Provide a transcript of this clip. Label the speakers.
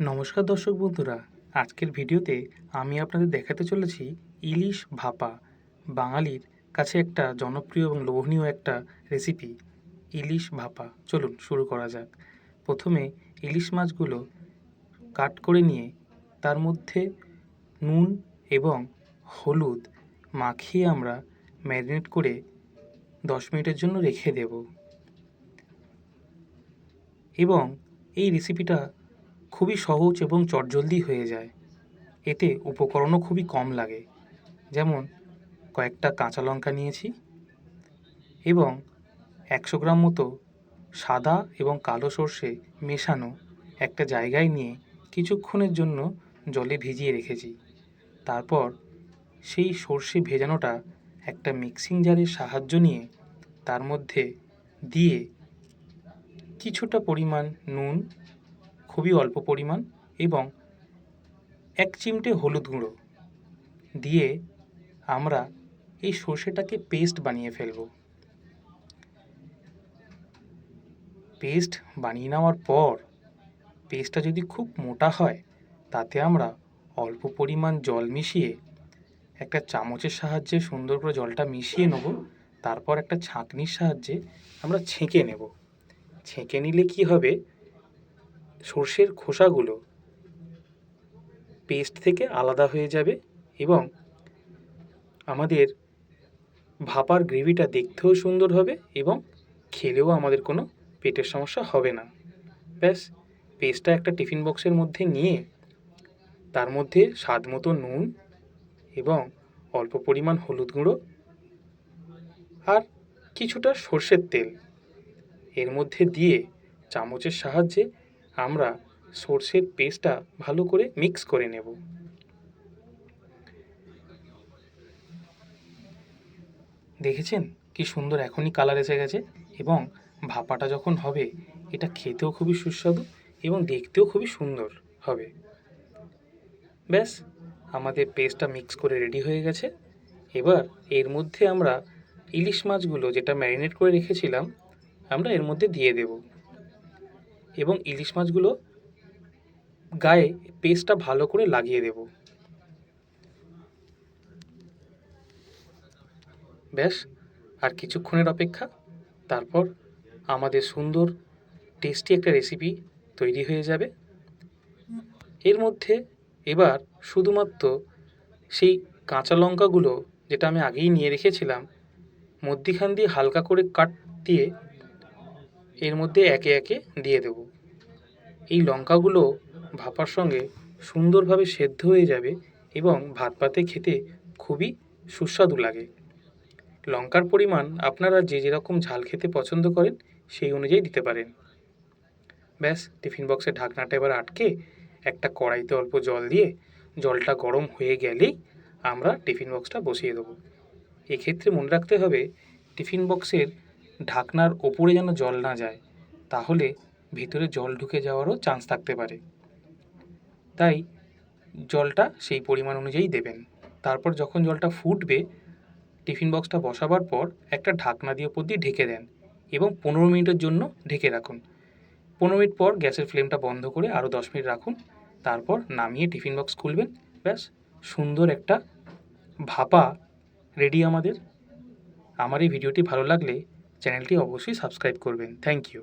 Speaker 1: নমস্কার দর্শক বন্ধুরা, আজকের ভিডিওতে আমি আপনাদের দেখাতে চলেছি ইলিশ ভাপা, বাঙালির কাছে একটা জনপ্রিয় এবং লোভনীয় একটা রেসিপি ইলিশ ভাপা। চলুন শুরু করা যাক। প্রথমে ইলিশ মাছগুলো কাট করে নিয়ে তার মধ্যে নুন এবং হলুদ মাখিয়ে আমরা ম্যারিনেট করে দশ মিনিটের জন্য রেখে দেব। এবং এই রেসিপিটা খুবই সহজ এবং চটজলদি হয়ে যায়। এতে উপকরণও খুবই কম লাগে। যেমন, কয়েকটা কাঁচা লঙ্কা নিয়েছি এবং একশো গ্রাম মতো সাদা এবং কালো সর্ষে মেশানো একটা জায়গায় নিয়ে কিছুক্ষণের জন্য জলে ভিজিয়ে রেখেছি। তারপর সেই সর্ষে ভেজানোটা একটা মিক্সিং জারের সাহায্য নিয়ে তার মধ্যে দিয়ে কিছুটা পরিমাণ নুন খুবই অল্প পরিমাণ এবং এক চিমটে হলুদ গুঁড়ো দিয়ে আমরা এই সর্ষেটাকে পেস্ট বানিয়ে ফেলব। পেস্ট বানিয়ে নেওয়ার পর পেস্টটা যদি খুব মোটা হয়, তাতে আমরা অল্প পরিমাণ জল মিশিয়ে একটা চামচের সাহায্যে সুন্দর করে জলটা মিশিয়ে নেব, তারপর একটা ছাঁকনির সাহায্যে আমরা ছেঁকে নেব। ছেঁকে নিলে কি হবে? সর্ষের খোসাগুলো পেস্ট থেকে আলাদা হয়ে যাবে এবং আমাদের ভাপার গ্রেভিটা দেখতেও সুন্দর হবে এবং খেলেও আমাদের কোনো পেটের সমস্যা হবে না। ব্যাস পেস্টটা একটা টিফিন বক্সের মধ্যে নিয়ে তার মধ্যে স্বাদ মতো নুন এবং অল্প পরিমাণ হলুদ গুঁড়ো আর কিছুটা সর্ষের তেল। এর মধ্যে দিয়ে চামচের সাহায্যে আমরা সর্ষের পেস্টটা ভালো করে মিক্স করে নেব। দেখেছেন কি সুন্দর এখনই কালার এসে গেছে এবং ভাপাটা যখন হবে, এটা খেতেও খুবই সুস্বাদু এবং দেখতেও খুবই সুন্দর হবে। ব্যাস, আমাদের পেস্টটা মিক্স করে রেডি হয়ে গেছে। এবার এর মধ্যে আমরা ইলিশ মাছগুলো যেটা ম্যারিনেট করে রেখেছিলাম, আমরা এর মধ্যে দিয়ে দেব। এবং ইলিশ মাছগুলো গায়ে পেস্টটা ভালো করে লাগিয়ে দেব। ব্যাস, আর কিছুক্ষণের অপেক্ষা, তারপর আমাদের সুন্দর টেস্টি একটা রেসিপি তৈরি হয়ে যাবে। এর মধ্যে এবার শুধুমাত্র সেই কাঁচা লঙ্কাগুলো যেটা আমি আগেই নিয়ে রেখেছিলাম, মধ্যিখান দিয়ে হালকা করে কাট দিয়ে এর মধ্যে একে একে দিয়ে দেব। এই লঙ্কাগুলো ভাপার সঙ্গে সুন্দরভাবে সেদ্ধ হয়ে যাবে এবং ভাত পাতে খেতে খুবই সুস্বাদু লাগে। লঙ্কার পরিমাণ আপনারা যে যেরকম ঝাল খেতে পছন্দ করেন, সেই অনুযায়ী দিতে পারেন। ব্যাস, টিফিন বক্সের ঢাকনাটা এবার আটকে একটা কড়াইতে অল্প জল দিয়ে জলটা গরম হয়ে গেলেই আমরা টিফিন বক্সটা বসিয়ে দেবো। এক্ষেত্রে মনে রাখতে হবে, টিফিন বক্সের ঢাকনার ওপরে যেন জল না যায়, তাহলে ভিতরে জল ঢুকে যাওয়ারও চান্স থাকতে পারে। তাই জলটা সেই পরিমাণ অনুযায়ী দেবেন। তারপর যখন জলটা ফুটবে, টিফিন বক্সটা বসাবার পর একটা ঢাকনা দিয়ে ওপর দিয়ে ঢেকে দেন এবং পনেরো মিনিটের জন্য ঢেকে রাখুন। পনেরো মিনিট পর গ্যাসের ফ্লেমটা বন্ধ করে আরও দশ মিনিট রাখুন। তারপর নামিয়ে টিফিন বক্স খুলবেন। ব্যাস, সুন্দর একটা ভাপা রেডি আমাদের। আমার এই ভিডিওটি ভালো লাগলে চ্যানেলটি অবশ্যই সাবস্ক্রাইব করবেন। Thank you.